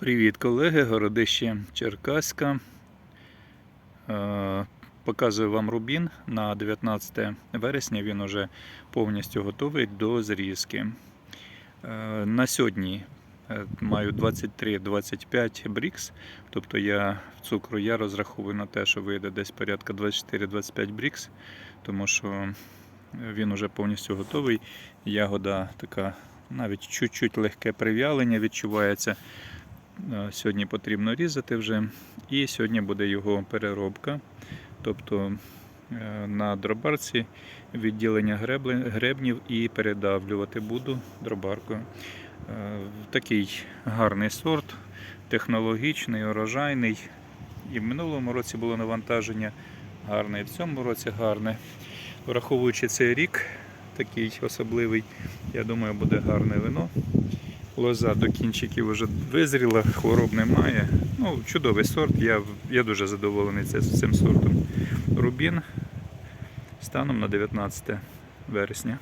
Привіт, колеги, городище Черкаська. Е, Показую вам рубін на 19 вересня. Він уже повністю готовий до зрізки. Е, На сьогодні е, маю 23-25 брікс, тобто я в цукру я розраховую на те, що вийде десь порядка 24-25 брікс, тому що він уже повністю готовий. Ягода така навіть чуть-чуть легке прив'ялення відчувається. Е, Сьогодні потрібно різати вже. І сьогодні буде його переробка. Тобто е, на дробарці відділення гребнів і передавлювати буду дробаркою. Е, Такий гарний сорт, технологічний, урожайний. І в минулому році було навантаження гарне, і в цьому році гарне. Враховуючи цей рік, такий особливий, я думаю, буде гарне вино. Лоза до кінчиків вже визріла, хвороб немає. Ну, чудовий сорт. Я, я дуже задоволений цим сортом. Рубін станом на 19 вересня.